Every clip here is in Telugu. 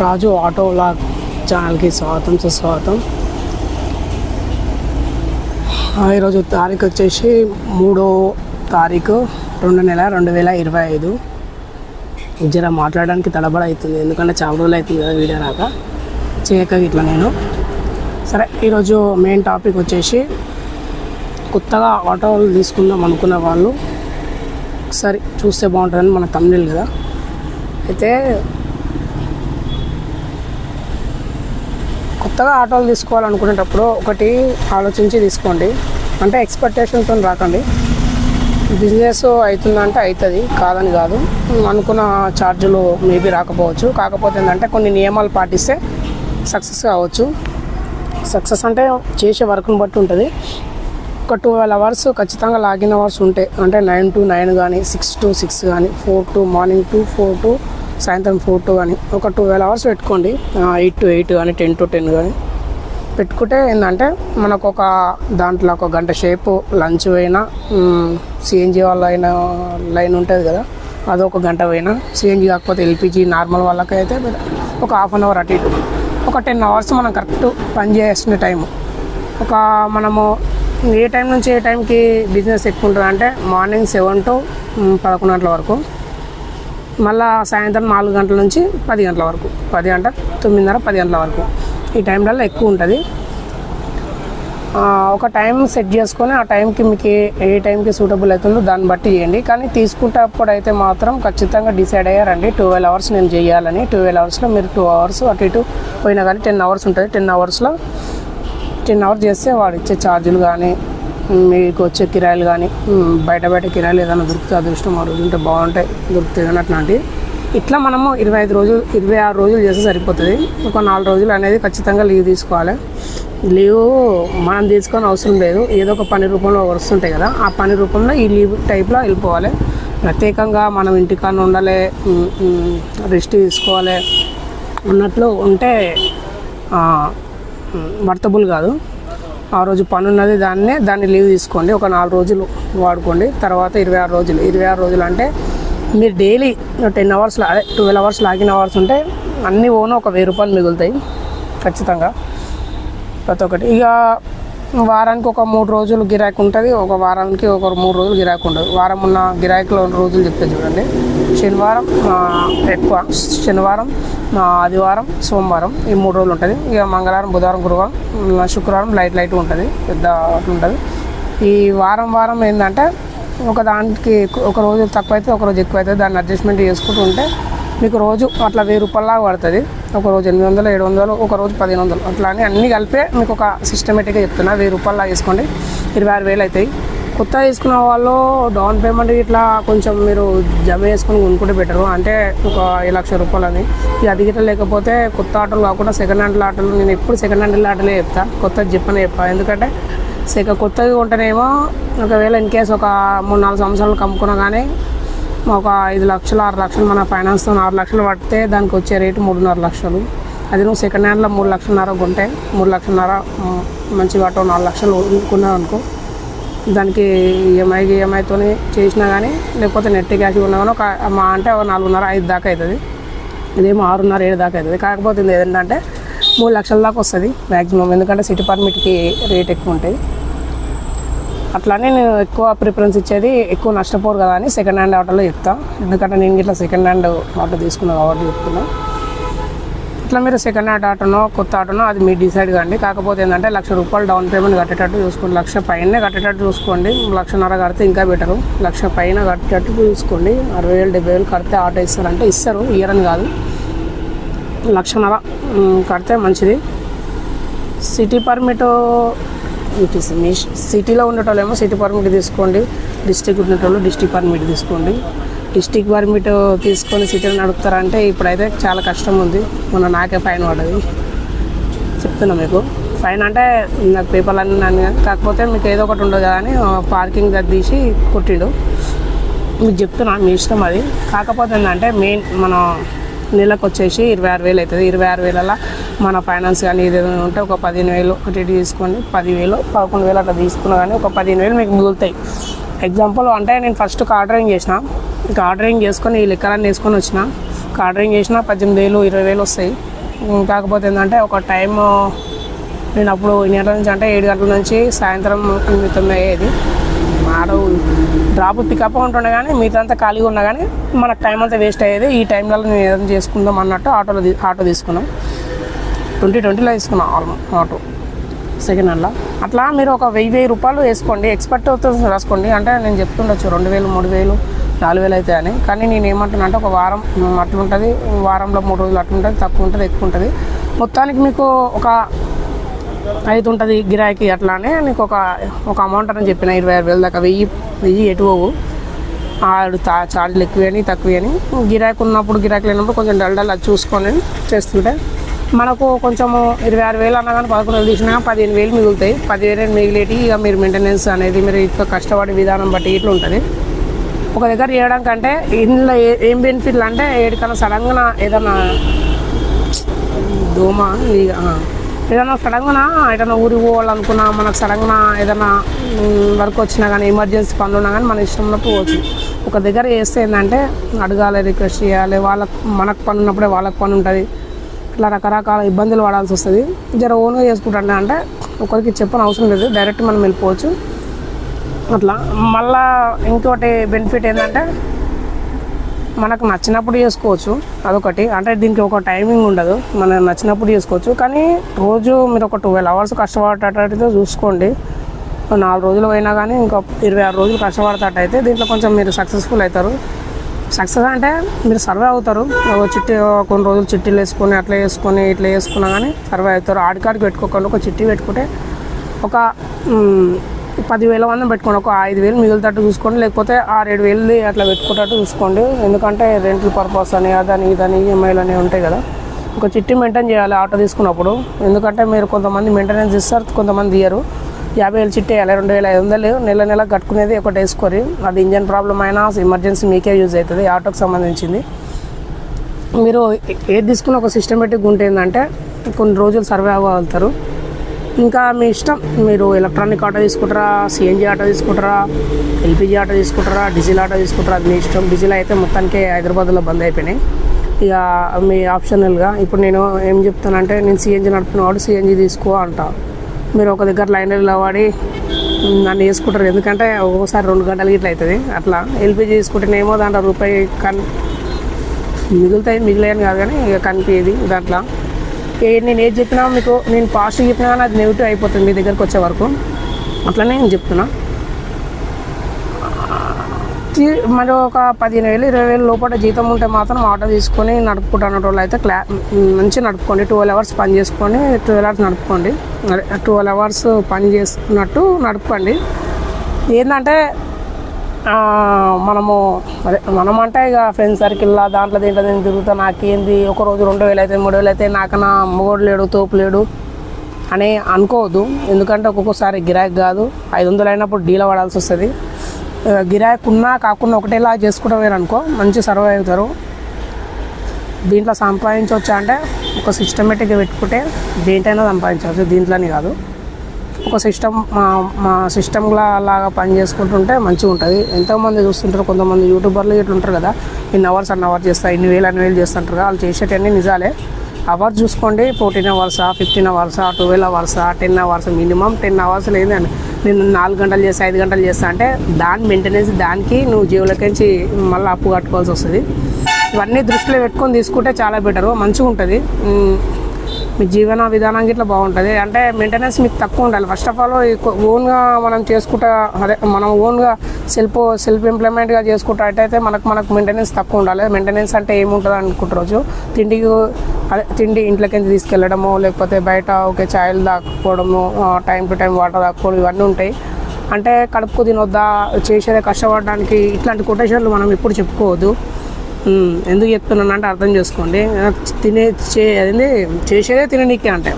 రాజు ఆటో వ్లాగ్ ఛానల్కి స్వాగతం సుస్వాగతం. ఆ, ఈరోజు తారీఖు వచ్చేసి మూడో తారీఖు రెండు నెల రెండు వేల ఇరవై ఐదు. జర మాట్లాడడానికి తడబడ అవుతుంది ఎందుకంటే చాలా రోజులు అవుతుంది కదా వీడియో రాక. చేయక ఇట్లా నేను. సరే ఈరోజు మెయిన్ టాపిక్ వచ్చేసి కొత్తగా ఆటోలు తీసుకుందాం అనుకున్న వాళ్ళు ఒకసారి చూస్తే బాగుంటుందని మన తమిళ కదా. అయితే కొత్తగా ఆటోలు తీసుకోవాలనుకునేటప్పుడు ఒకటి ఆలోచించి తీసుకోండి. అంటే ఎక్స్పెక్టేషన్తో రాకండి. బిజినెస్ అవుతుందంటే అవుతుంది కాదని కాదు. అనుకున్న ఛార్జీలు మేబీ రాకపోవచ్చు. కాకపోతే ఏంటంటే కొన్ని నియమాలు పాటిస్తే సక్సెస్ కావచ్చు. సక్సెస్ అంటే చేసే వర్క్ని బట్టి ఉంటుంది. ఒక ట్వెల్వ్ అవర్స్ ఖచ్చితంగా లాగిన్ అవర్స్ ఉంటాయి అంటే నైన్ టు నైన్ కానీ సిక్స్ టు సిక్స్ కానీ four to morning to four to సాయంత్రం ఫోర్ టు కానీ ఒక ట్వెల్వ్ అవర్స్ పెట్టుకోండి. ఎయిట్ టు ఎయిట్ కానీ టెన్ టు టెన్ కానీ. పెట్టుకుంటే ఏంటంటే మనకు ఒక దాంట్లో ఒక గంట సేపు లంచ్ పోయినా సిఎన్జి వాళ్ళ అయినా లైన్ ఉంటుంది కదా అదొక గంట పోయినా సిఎన్జి కాకపోతే ఎల్పిజి నార్మల్ వాళ్ళకైతే ఒక హాఫ్ అన్ అవర్ అటు ఇటు. ఒక టెన్ అవర్స్ మనం కరెక్ట్ పని చేస్తున్న టైం ఒక మనము ఏ టైం నుంచి ఏ టైంకి బిజినెస్ ఎక్కువ ఉంటుంది అంటే మార్నింగ్ సెవెన్ టు పదకొండు గంటల వరకు. మళ్ళీ సాయంత్రం నాలుగు గంటల నుంచి పది గంటల వరకు. పది గంట తొమ్మిదిన్నర పది గంటల వరకు. ఈ టైంలలో ఎక్కువ ఉంటుంది. ఒక టైం సెట్ చేసుకొని ఆ టైంకి మీకు ఏ- ఏ టైంకి సూటబుల్ అవుతుందో దాన్ని బట్టి చేయండి. కానీ తీసుకుంటప్పుడు అయితే మాత్రం ఖచ్చితంగా డిసైడ్ అయ్యారండి. ట్వెల్వ్ అవర్స్ నేను చేయాలని. ట్వెల్వ్ అవర్స్లో మీరు టూ అవర్స్ అటు ఇటు పోయినా కానీ టెన్ అవర్స్ ఉంటుంది. టెన్ అవర్స్లో టెన్ అవర్స్ చేస్తే వాడు ఇచ్చే ఛార్జీలు కానీ మీకు వచ్చే కిరాయిలు కానీ బయట బయట కిరాయిలు ఏదైనా దొరికితే అదృష్టం ఆ రోజు ఉంటే బాగుంటాయి దొరుకుతాయి కానీ అట్లాంటివి ఇట్లా మనము ఇరవై ఐదు రోజులు ఇరవై ఆరు రోజులు చేస్తే సరిపోతుంది. ఒక నాలుగు రోజులు అనేది ఖచ్చితంగా లీవ్ తీసుకోవాలి. లీవ్ మనం తీసుకొని అవసరం లేదు. ఏదో ఒక పని రూపంలో వస్తుంటాయి కదా ఆ పని రూపంలో ఈ లీవ్ టైప్లో వెళ్ళిపోవాలి. ప్రత్యేకంగా మనం ఇంటికాడ ఉండాలి రెస్ట్ తీసుకోవాలి ఉన్నట్లు ఉంటే వర్తబుల్ కాదు. ఆ రోజు పని ఉన్నది దాన్నే దాన్ని లీవ్ తీసుకోండి. ఒక నాలుగు రోజులు వాడుకోండి. తర్వాత ఇరవై ఆరు రోజులు. ఇరవై ఆరు రోజులు అంటే మీరు డైలీ టెన్ అవర్స్ అదే ట్వెల్వ్ అవర్స్ లాగిన్ అవర్స్ ఉంటే అన్నీ ఓన్ ఒక వెయ్యి రూపాయలు మిగులుతాయి. ఖచ్చితంగా. ప్రతి ఒక్కటి. ఇక వారానికి ఒక మూడు రోజులు గిరాకీ ఉంటుంది ఒక వారానికి ఒక మూడు రోజులు గిరాకీ ఉంటుంది వారం ఉన్న గిరాకీలో రోజులు చెప్తే చూడండి. శనివారం ఎక్కువ శనివారం ఆదివారం సోమవారం ఈ మూడు రోజులు ఉంటుంది. ఇక మంగళవారం బుధవారం గురువారం శుక్రవారం లైట్ లైట్ ఉంటుంది పెద్ద ఉంటుంది. ఈ వారం వారం ఏంటంటే ఒక దానికి ఒక రోజు తక్కువ అయితే ఒక రోజు ఎక్కువ అవుతుంది దాన్ని అడ్జస్ట్మెంట్ చేసుకుంటూ ఉంటే మీకు రోజు అట్లా వెయ్యి రూపాయలలాగా పడుతుంది. ఒక రోజు ఎనిమిది వందలు ఏడు వందలు ఒక రోజు పదిహేను వందలు. అట్లా అని అన్నీ కలిపే మీకు ఒక సిస్టమేటిక్గా చెప్తున్నా. వెయ్యి రూపాయలలా వేసుకోండి ఇరవై ఆరు వేలు అవుతాయి. కొత్త తీసుకున్న వాళ్ళు డౌన్ పేమెంట్ ఇట్లా కొంచెం మీరు జమ చేసుకొని కొనుక్కుంటే బెటరు అంటే ఒక ఐదు లక్షల రూపాయలు అని ఇక అది లేకపోతే కొత్త ఆటోలు కాకుండా సెకండ్ హ్యాండ్ ఆటోలు నేను ఎప్పుడు సెకండ్ హ్యాండ్ ఆటోలే చెప్తా. కొత్తది చెప్పనే చెప్పా ఎందుకంటే సెక కొత్తగా ఉంటేనేమో ఒకవేళ ఇన్ కేసు ఒక మూడు నాలుగు సంవత్సరాలు కమ్ముకున్నా కానీ ఒక ఐదు లక్షలు ఆరు లక్షలు మన ఫైనాన్స్తో ఆరు లక్షలు పడితే దానికి వచ్చే రేటు మూడున్నర లక్షలు. అది నువ్వు సెకండ్ హ్యాండ్లో మూడు లక్షలన్నర కొంటే మూడు లక్షలన్నర మంచిగా ఆటో నాలుగు లక్షలు కొన్నావు అనుకో దానికి ఈఎంఐ ఈఎంఐతో చేసినా కానీ లేకపోతే నెట్ క్యాష్ ఉన్నా కానీ ఒక మా అంటే ఒక నాలుగున్నర ఐదు దాకా అవుతుంది ఇదేమో ఆరున్నర ఏడు దాకా అవుతుంది కాకపోతే ఇది ఏంటంటే మూడు లక్షల దాకా వస్తుంది మ్యాక్సిమం ఎందుకంటే సిటీ పర్మిట్కి రేట్ ఎక్కువ ఉంటుంది. అట్లానే నేను ఎక్కువ ప్రిఫరెన్స్ ఇచ్చేది ఎక్కువ నష్టపోరు కదా అని సెకండ్ హ్యాండ్ ఆటోలో చెప్తాను ఎందుకంటే నేను ఇట్లా సెకండ్ హ్యాండ్ ఆటో తీసుకున్నా కాబట్టి చెప్తున్నా. ఇట్లా మీరు సెకండ్ హ్యాండ్ ఆటోనో కొత్త ఆటోనో అది మీరు డిసైడ్ కండి. కాకపోతే ఏంటంటే లక్ష రూపాయలు డౌన్ పేమెంట్ కట్టేటట్టు చూసుకోండి. లక్ష పైనే కట్టేటట్టు చూసుకోండి. లక్షన్నర కడితే ఇంకా బెటరు లక్ష పైన కట్టేటట్టు చూసుకోండి. అరవై వేలు డెబ్బై వేలు కడితే ఆటో ఇస్తారంటే ఇస్తారు. ఇయ్యరని కాదు. లక్షన్నర కడితే మంచిది. సిటీ పర్మిట్ మీ సిటీలో ఉండేటోళ్ళేమో సిటీ పర్మిట్ తీసుకోండి డిస్టిక్ ఉండేటోళ్ళు డిస్టిక్ పర్మిట్ తీసుకోండి. డిస్టిక్ పర్మిట్ తీసుకొని సిటీలో నడుపుతారంటే ఇప్పుడైతే చాలా కష్టం ఉంది. మొన్న నాకే ఫైన్ పడ్డది. చెప్తున్నా మీకు. ఫైన్ అంటే నాకు పేపర్లు అన్నీ నన్ను కానీ కాకపోతే మీకు ఏదో ఒకటి ఉండదు కదా అని పార్కింగ్ దగ్గర తీసి కొట్టిండు. మీకు చెప్తున్నా మీ ఇష్టం అది. కాకపోతే ఏంటంటే మెయిన్ మనం నెలకు వచ్చేసి ఇరవై ఆరు వేలు అవుతుంది. ఇరవై ఆరు వేలలో మన ఫైనాన్స్ కానీ ఏదైనా ఉంటే ఒక పదిహేను వేలు అటు ఇటు తీసుకోండి. పదివేలు పదకొండు వేలు అట్లా తీసుకున్నా కానీ ఒక పదిహేను వేలు మీకు మిగులుతాయి. ఎగ్జాంపుల్ అంటే నేను ఫస్ట్ ఆర్డరింగ్ చేసిన. ఇంకా ఆర్డరింగ్ చేసుకొని ఈ లెక్కలన్నీ వేసుకొని వచ్చిన. కార్డరింగ్ చేసిన పద్దెనిమిది వేలు ఇరవై వేలు వస్తాయి. కాకపోతే ఏంటంటే ఒక టైం నేను అప్పుడు ఎన్ని గంటల నుంచి అంటే ఏడు గంటల నుంచి సాయంత్రం ఎనిమిది తొమ్మిది అయ్యేది. ఆడ డ్రాప్ పికప్ ఉంటుండే కానీ మిగతా అంతా ఖాళీగా ఉన్నా కానీ మనకు టైం అంతా వేస్ట్ అయ్యేది. ఈ టైంలో నేను ఏదైనా చేసుకుందాం అన్నట్టు ఆటోలో ఆటో తీసుకున్నాం. ట్వంటీ ట్వంటీలో తీసుకున్నాం ఆల్మోస్ట్ ఆటో సెకండ్ హ్యాండ్లో అట్లా మీరు ఒక వెయ్యి వెయ్యి రూపాయలు వేసుకోండి. ఎక్స్పర్ట్ రాసుకోండి. అంటే నేను చెప్తుండొచ్చు రెండు వేలు మూడు వేలు నాలుగు వేలు అవుతాయి అని. కానీ నేను ఏమంటున్నా అంటే ఒక వారం అట్లుంటుంది వారంలో మూడు రోజులు అట్లుంటుంది తక్కువ ఉంటుంది ఎక్కువ ఉంటుంది. మొత్తానికి మీకు ఒక ఐదు ఉంటుంది గిరాకీ అట్లానే నీకు ఒక ఒక అమౌంట్ అని చెప్పిన ఇరవై ఆరు వేలు దాకా వెయ్యి వెయ్యి ఎటువవు ఆడు తా చార్జీలు ఎక్కువని తక్కువని గిరాకీ ఉన్నప్పుడు గిరాకీ లేనప్పుడు కొంచెం డల్ డల్ అది చూసుకొని చేస్తుంటే మనకు కొంచెము ఇరవై ఆరు వేలు అన్నా కానీ పదకొండు వేలు తీసినా పదిహేను వేలు మిగులుతాయి. పదివేలు మిగిలేటి ఇక మీరు మెయింటెనెన్స్ అనేది మీరు ఇట్లా కష్టపడే విధానం బట్టి ఇట్లా ఉంటుంది. ఒక దగ్గర చేయడం కంటే ఇందులో ఏం బెనిఫిట్లు అంటే ఏడికన్నా సడన్గా ఏదన్నా దోమ ఇక ఏదన్నా ఏదైనా సడన్గా ఏదైనా ఊరికి పోవాలనుకున్నా మనకు సడన్గా ఏదైనా వర్క్ వచ్చినా కానీ ఎమర్జెన్సీ పనులు ఉన్నా కానీ మన ఇష్టంలో పోవచ్చు. ఒక దగ్గర చేస్తే ఏంటంటే అడగాలి రిక్వెస్ట్ చేయాలి వాళ్ళకు మనకు పని ఉన్నప్పుడే వాళ్ళకి పని ఉంటుంది. ఇట్లా రకరకాల ఇబ్బందులు పడాల్సి వస్తుంది. జర ఓన్గా చేసుకుంటాను అంటే ఒకరికి చెప్పని అవసరం లేదు. డైరెక్ట్ మనం వెళ్ళిపోవచ్చు. అట్లా. మళ్ళా ఇంకోటి బెనిఫిట్ ఏంటంటే మనకు నచ్చినప్పుడు చేసుకోవచ్చు. అదొకటి. అంటే దీనికి ఒక టైమింగ్ ఉండదు. మనకు నచ్చినప్పుడు చేసుకోవచ్చు. కానీ రోజు మీరు ఒక ట్వెల్వ్ అవర్స్ కష్టపడేటట్టయితే చూసుకోండి. నాలుగు రోజులు పోయినా కానీ ఇంకా ఇరవై ఆరు రోజులు కష్టపడేటట్టయితే దీంట్లో కొంచెం మీరు సక్సెస్ఫుల్ అవుతారు. సక్సెస్ అంటే మీరు సర్వే అవుతారు. చిట్టి కొన్ని రోజులు చిట్టీలు వేసుకొని అట్లా వేసుకొని ఇట్లా వేసుకున్నా కానీ సర్వే అవుతారు. ఆడికాడికి పెట్టుకోకుండా ఒక చిట్టి పెట్టుకుంటే ఒక పదివేల మంది పెట్టుకోండి. ఒక ఐదు వేలు మిగులుతట్టు చూసుకోండి. లేకపోతే ఆరేడు వేలు అట్లా పెట్టుకునేటట్టు చూసుకోండి. ఎందుకంటే రెంట్ల పర్పస్ అని అదని ఇదని ఈఎంఐలు అనేవి ఉంటాయి కదా. ఒక చిట్టి మెయింటైన్ చేయాలి ఆటో తీసుకున్నప్పుడు. ఎందుకంటే మీరు కొంతమంది మెయింటెనెన్స్ ఇస్తారు కొంతమంది ఇయ్యరు. యాభై వేలు చిట్టే వేయాలి రెండు వేల ఐదు వందలు నెల నెల కట్టుకునేది ఒకటి వేసుకొని అది ఇంజన్ ప్రాబ్లం అయినా ఎమర్జెన్సీ మీకే యూజ్ అవుతుంది ఆటోకి సంబంధించింది. మీరు ఏది తీసుకున్న ఒక సిస్టమేటిక్ ఉంటే ఏంటంటే కొన్ని రోజులు సర్వే అవ్వగలుగుతారు. ఇంకా మీ ఇష్టం మీరు ఎలక్ట్రానిక్ ఆటో తీసుకుంటారా సిఎన్జి ఆటో తీసుకుంటారా ఎల్పిజి ఆటో తీసుకుంటారా డీజిల్ ఆటో తీసుకుంటారా అది మీ ఇష్టం. డీజిల్ అయితే మొత్తానికి హైదరాబాద్లో బంద్ అయిపోయినాయి. ఇక మీ ఆప్షనల్గా ఇప్పుడు నేను ఏం చెప్తానంటే నేను సిఎన్జి నడుపుతున్న వాడు సిఎన్జి తీసుకో అంట. మీరు ఒక దగ్గర లైన్ నిలబడి నన్ను వేసుకుంటారు. ఎందుకంటే ఒక్కోసారి రెండు గంటలు ఇట్లా అవుతుంది. అట్లా ఎల్పిజి తీసుకుంటేనేమో దాంట్లో రూపాయి కన్ మిగులుతాయి. మిగిలేని కాదు కానీ ఇక కనిపించేది దాంట్లో. ఏ నేను ఏది చెప్పినా మీకు నేను పాజిటివ్ చెప్పినా కానీ అది నెగిటివ్ అయిపోతుంది మీ దగ్గరకు వచ్చే వరకు. అట్లనే నేను చెప్తున్నా. మరి ఒక పదిహేను వేలు ఇరవై వేలు లోపల జీతం ఉంటే మాత్రం ఆటో తీసుకొని నడుపుకుంటున్న వాళ్ళు అయితే క్లా మంచిగా నడుపుకోండి. ట్వెల్వ్ అవర్స్ పని చేసుకొని ట్వెల్వ్ అవర్స్ నడుపుకోండి. అదే ట్వెల్వ్ అవర్స్ పని చేసుకున్నట్టు నడుపుకోండి. ఏంటంటే మనము అదే మనం అంటే ఇక ఫ్రెండ్స్ సర్కిల్లా దాంట్లో దీంట్లో నేను తిరుగుతా నాకేంది? ఒక రోజు రెండు వేలు అయితే మూడు వేలు అయితే నాకన్నా మొగోడు లేడు తోపు లేడు అని అనుకోవద్దు. ఎందుకంటే ఒక్కొక్కసారి గిరాకీ కాదు. ఐదు వందలు అయినప్పుడు డీల పడాల్సి వస్తుంది. గిరాకీ ఉన్నా కాకుండా ఒకటేలా చేసుకోవడం అనుకో మంచి సర్వే అవుతారు. దీంట్లో సంపాదించవచ్చా అంటే ఒక సిస్టమేటిక్గా పెట్టుకుంటే దేంటైనా సంపాదించవచ్చు. దీంట్లోనే కాదు. ఒక సిస్టమ్ మా మా సిస్టమ్లా లాగా పని చేసుకుంటుంటే మంచిగా ఉంటుంది. ఎంతోమంది చూస్తుంటారు కొంతమంది యూట్యూబర్లు ఇట్లా ఉంటారు కదా. ఇన్ని అవర్స్ అన్ అవర్ చేస్తా ఇన్ని వేలు అన్ని వేలు చేస్తుంటారు వాళ్ళు చేసేటన్నీ నిజాలే. అవర్ చూసుకోండి ఫోర్టీన్ అవర్సా ఫిఫ్టీన్ అవర్సా twelve అవర్సా ten hours minimum ten hours లేదండి. నేను నాలుగు గంటలు చేస్తా ఐదు గంటలు చేస్తా అంటే దాని మెయింటెనెన్స్ దానికి నువ్వు జీవులకించి మళ్ళీ అప్పు కట్టుకోవాల్సి వస్తుంది. ఇవన్నీ దృష్టిలో పెట్టుకొని తీసుకుంటే చాలా బెటరు మంచిగా ఉంటుంది మీ జీవన విధానం ఇట్లా బాగుంటుంది. అంటే మెయింటెనెన్స్ మీకు తక్కువ ఉండాలి. ఫస్ట్ ఆఫ్ ఆల్ ఓన్గా మనం చేసుకుంటా అదే మనం ఓన్గా సెల్ఫ్ సెల్ఫ్ ఇంప్లిమెంట్గా చేసుకుంటా మనకు మనకు మెయింటెనెన్స్ తక్కువ ఉండాలి. మెయింటెనెన్స్ అంటే ఏముంటుంది అనుకుంటారు రోజు? తిండికి అదే తిండి ఇంట్లోకి తీసుకెళ్ళడము? లేకపోతే బయట ఓకే ఛాయలు దాక్కోవడము టైం టు టైం వాటర్ దాక్కోవడం ఇవన్నీ ఉంటాయి. అంటే కడుపుకు తినొద్దా? చేసేదే కష్టపడడానికి ఇట్లాంటి కొటేషన్లు మనం ఎప్పుడు చెప్పుకోవద్దు. ఎందుకు చెప్తున్నాను అంటే అర్థం చేసుకోండి. తినే చే అదేంది? చేసేదే తిననీకే అంటే.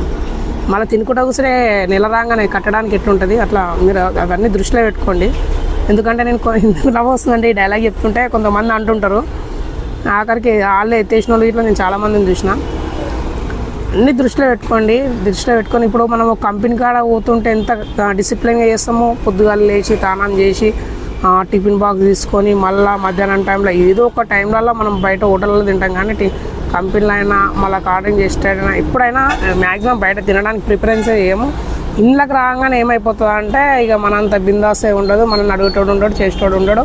మళ్ళీ తినుకుంటా కూర్చునే నెల రాగానే కట్టడానికి ఎట్లుంటుంది? అట్లా మీరు అవన్నీ దృష్టిలో పెట్టుకోండి. ఎందుకంటే నేను ఎందుకు నవ్వు వస్తుందండి ఈ డైలాగ్ చెప్తుంటే కొంతమంది అంటుంటారు. ఆఖరికి వాళ్ళే ఎత్తేసిన వాళ్ళు ఇట్లా నేను చాలామందిని చూసిన. అన్ని దృష్టిలో పెట్టుకోండి. దృష్టిలో పెట్టుకొని ఇప్పుడు మనం ఒక కంపెనీ కాడ పోతుంటే ఎంత డిసిప్లిన్గా చేస్తామో పొద్దుగాల లేచి తానం చేసి టిఫిన్ బాక్స్ తీసుకొని మళ్ళీ మధ్యాహ్నం టైంలో ఏదో ఒక టైంలలో మనం బయట హోటల్లో తింటాం కానీ కంపెనీలో అయినా మళ్ళీ కార్డింగ్ చేసేటైనా ఎప్పుడైనా మ్యాక్సిమం బయట తినడానికి ప్రిఫరెన్స్ ఏమో. ఇళ్ళకి రాగానే ఏమైపోతుంది అంటే ఇక మనంత బిందాసే ఉండదు మనం అడుగుటోడు ఉండడు చేసేటోడు ఉండడు.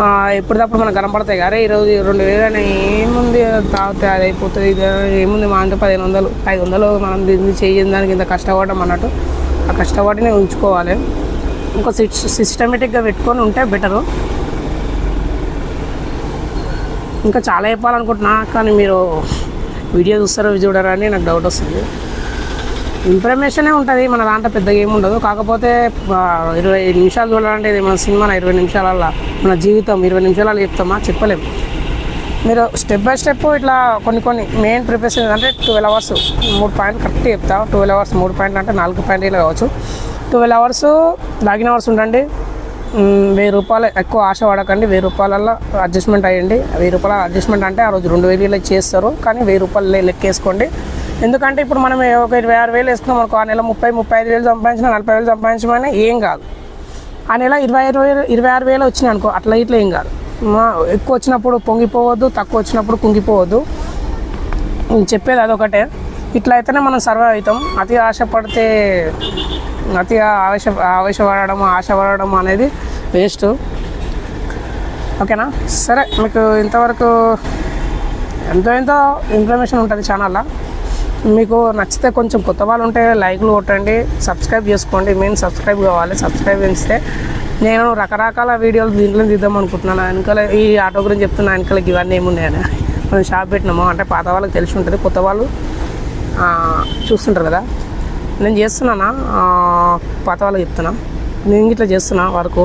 ఎప్పటిదప్పుడు ఎప్పటికప్పుడు మనకు కనపడతాయి అరే ఈరోజు రెండు వేలు అని ఏముంది తాగితే అది అయిపోతుంది ఇది ఏముంది మా అంటే పదిహేను వందలు ఐదు వందలు మనం దీన్ని చేయని దానికి ఇంత కష్టపడడం అన్నట్టు. ఆ కష్టపడినే ఉంచుకోవాలి. ఇంకో సిస్టమేటిక్గా పెట్టుకొని ఉంటే బెటరు. ఇంకా చాలా చెప్పాలనుకుంటున్నా కానీ మీరు వీడియో చూస్తారో చూడరా అని నాకు డౌట్ వస్తుంది. ఇన్ఫర్మేషనే ఉంటుంది మన దాంట్లో పెద్దగా ఏమి ఉండదు. కాకపోతే ఇరవై నిమిషాలు చూడాలంటే ఇది మన సినిమా ఇరవై నిమిషాలలో మన జీవితం ఇరవై నిమిషాలలో చెప్తామా? చెప్పలేము మీరు స్టెప్ బై స్టెప్ ఇట్లా కొన్ని కొన్ని మెయిన్ ప్రిపరేషన్ అంటే ట్వెల్వ్ అవర్స్ మూడు పాయింట్ కరెక్ట్ చెప్తా. ట్వెల్వ్ అవర్స్ మూడు పాయింట్ అంటే నాలుగు పాయింట్ ఇలా కావచ్చు. ట్వెల్వ్ అవర్స్ లాగిన్ అవర్స్ ఉండండి. వెయ్యి రూపాయలు ఎక్కువ ఆశ పడకండి. వెయ్యి రూపాయలల్లో అడ్జస్ట్మెంట్ అయ్యండి. వెయ్యి రూపాయల అడ్జస్ట్మెంట్ అంటే ఆ రోజు రెండు వేలు చేస్తారు. కానీ వెయ్యి రూపాయలు లెక్కేసుకోండి. ఎందుకంటే ఇప్పుడు మనం ఒక ఇరవై ఆరు వేలు వేసుకున్నాం అనుకో ఆ నెల ముప్పై ముప్పై ఐదు వేలు సంపాదించినా నలభై వేలు సంపాదించమైనా ఏం కాదు. ఆ నెల ఇరవై ఐదు వేలు ఇరవై ఆరు వేలు వచ్చినాయి అనుకో అట్లా ఇట్లా ఏం కాదు. ఎక్కువ వచ్చినప్పుడు పొంగిపోవద్దు తక్కువ వచ్చినప్పుడు కుంగిపోవద్దు. నేను చెప్పేది అదొకటే. ఇట్లా అయితేనే మనం సర్వైవ్ అవుతాం. అతి ఆశపడితే అతిగా ఆవేశ ఆవేశపడడం ఆశపడడం అనేది వేస్ట్. ఓకేనా? సరే మీకు ఇంతవరకు ఎంతో ఎంతో ఇన్ఫర్మేషన్ ఉంటుంది ఛానల్లో. మీకు నచ్చితే కొంచెం కొత్త వాళ్ళు ఉంటే లైక్లు కొట్టండి సబ్స్క్రైబ్ చేసుకోండి. మెయిన్ సబ్స్క్రైబ్ కావాలి సబ్స్క్రైబ్ చేస్తే నేను రకరకాల వీడియోలు దీంట్లో తీద్దాం అనుకుంటున్నాను. వెనకాల ఈ ఆటో గురించి చెప్తున్నా వెనకాలకి ఇవన్నీ ఏమున్నాయని మనం షాప్ పెట్టినాము. అంటే పాత వాళ్ళకి తెలిసి ఉంటుంది. కొత్త వాళ్ళు చూస్తుంటారు కదా. నేను చేస్తున్నానా? పాత వాళ్ళకి చెప్తున్నా. నేను ఇట్లా చేస్తున్నా వరకు.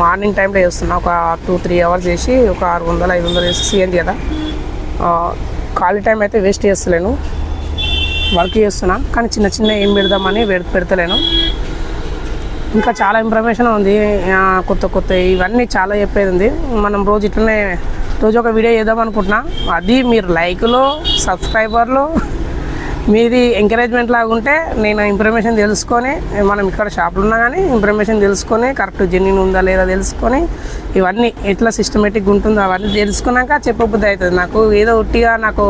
మార్నింగ్ టైంలో చేస్తున్నా. ఒక టూ త్రీ అవర్స్ చేసి ఒక ఆరు వందలు ఐదు వందలు వేసి సీఎండి కదా. ఖాళీ టైం అయితే వేస్ట్ చేస్తలేను. వర్క్ చేస్తున్నా. కానీ చిన్న చిన్న ఏం పెడదామని పెడతలేను. ఇంకా చాలా ఇన్ఫర్మేషన్ ఉంది. కొత్త కొత్త ఇవన్నీ చాలా చెప్పేది ఉంది. మనం రోజు ఇట్లనే రోజు ఒక వీడియో చేద్దాం అనుకుంటున్నా. అది మీరు లైక్లో సబ్స్క్రైబర్లు మీది ఎంకరేజ్మెంట్ లాగా ఉంటే నేను ఇన్ఫర్మేషన్ తెలుసుకొని మనం ఇక్కడ షాపులు ఉన్నా కానీ ఇన్ఫర్మేషన్ తెలుసుకొని కరెక్ట్ జెన్యున్ ఉందా లేదా తెలుసుకొని ఇవన్నీ ఎట్లా సిస్టమేటిక్గా ఉంటుందో అవన్నీ తెలుసుకున్నాక చెప్పబుద్ధి అవుతుంది. నాకు ఏదో ఉట్టిగా నాకు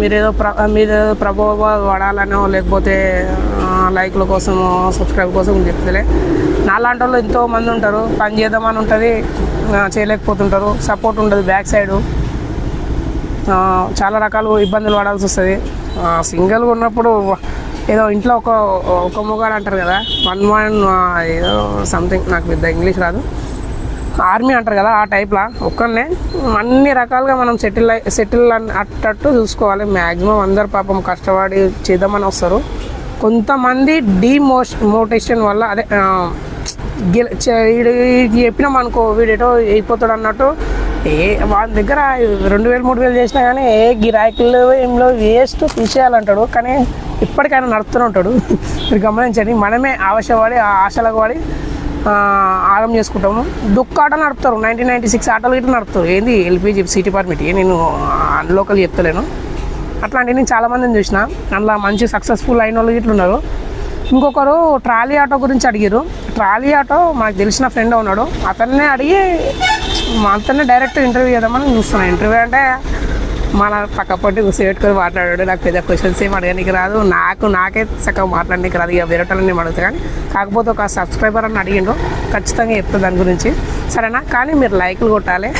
మీరేదో ప్ర మీరేదో ప్రభావ పడాలనో లేకపోతే లైక్ల కోసమో సబ్స్క్రైబ్ కోసం చెప్తలే. నాలాంటి వాళ్ళు ఎంతోమంది ఉంటారు. పని చేద్దామని ఉంటుంది చేయలేకపోతుంటారు. సపోర్ట్ ఉండదు బ్యాక్ సైడు చాలా రకాలు ఇబ్బందులు పడాల్సి వస్తుంది. సింగిల్గా ఉన్నప్పుడు ఏదో ఇంట్లో ఒక ఒక మొగాడు అంటారు కదా వన్ వన్ ఏదో సంథింగ్ నాకు పెద్ద ఇంగ్లీష్ రాదు. ఆర్మీ అంటారు కదా ఆ టైప్లా ఒక్కనే అన్ని రకాలుగా మనం సెటిల్ సెటిల్ సెటిల్ అట్టట్టు చూసుకోవాలి. మ్యాక్సిమం అందరు పాపం కష్టపడి చేద్దామని వస్తారు. కొంతమంది డీమోష్ మోటివేషన్ వల్ల అదే గెల వీడు చెప్పినాం అనుకో వీడేటో అయిపోతాడు అన్నట్టు ఏ వాళ్ళ దగ్గర రెండు వేలు మూడు వేలు చేసినా కానీ ఏ గిరాకులు ఏంలో వేస్ట్ తీసేయాలంటాడు. కానీ ఇప్పటికైనా నడుస్తూనే ఉంటాడు. మీరు గమనించండి మనమే ఆశపడి ఆ ఆశలకు పడి ఆరం చేసుకుంటాము. దుక్క ఆట నడుపుతారు. నైన్టీన్ నైన్టీ సిక్స్ ఆటోలు ఇట్లా నడుపుతారు. ఏంది ఎల్పిజి సిటీ పర్మిట్? నేను లోకల్ చెప్తలేను. అట్లాంటివి నేను చాలామందిని చూసిన. అందులో మంచి సక్సెస్ఫుల్ అయిన వాళ్ళు ఇట్లా ఉన్నారు. ఇంకొకరు ట్రాలీ ఆటో గురించి అడిగారు. ట్రాలీ ఆటో మాకు తెలిసిన ఫ్రెండ్ ఉన్నాడు. అతన్నే అడిగి మా డైరెక్ట్ ఇంటర్వ్యూ చేద్దామని చూస్తున్నాను ఇంటర్వ్యూ అంటే మన పక్క పట్టి కూర్చోబెట్టుకొని మాట్లాడాడు. నాకు పెద్ద క్వశ్చన్స్ ఏం అడగడానికి రాదు. నాకు నాకే చక్కగా మాట్లాడడానికి రాదు. ఇక వేరే నేను అడుగుతా కానీ కాకపోతే ఒక సబ్స్క్రైబర్ అని అడిగిండు ఖచ్చితంగా చెప్తా దాని గురించి. సరేనా? కానీ మీరు లైక్లు కొట్టాలి.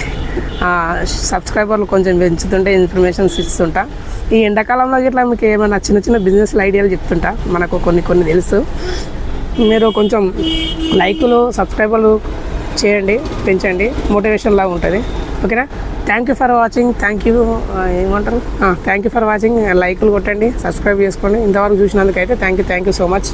సబ్స్క్రైబర్లు కొంచెం పెంచుతుంటే ఇన్ఫర్మేషన్స్ ఇస్తుంటా. ఈ ఎండాకాలంలో ఇట్లా మీకు ఏమైనా చిన్న చిన్న బిజినెస్ ఐడియాలు చెప్తుంటా? మనకు కొన్ని కొన్ని తెలుసు. మీరు కొంచెం లైకులు సబ్స్క్రైబర్లు చేయండి పెంచండి మోటివేషన్ లాగా ఉంటుంది. ఓకేనా thank you for watching thank you ఏమంటారు? థ్యాంక్ యూ ఫర్ వాచింగ్ లైక్లు కొట్టండి సబ్స్క్రైబ్ చేసుకోండి. ఇంతవరకు చూసినందుకైతే thank you thank you so much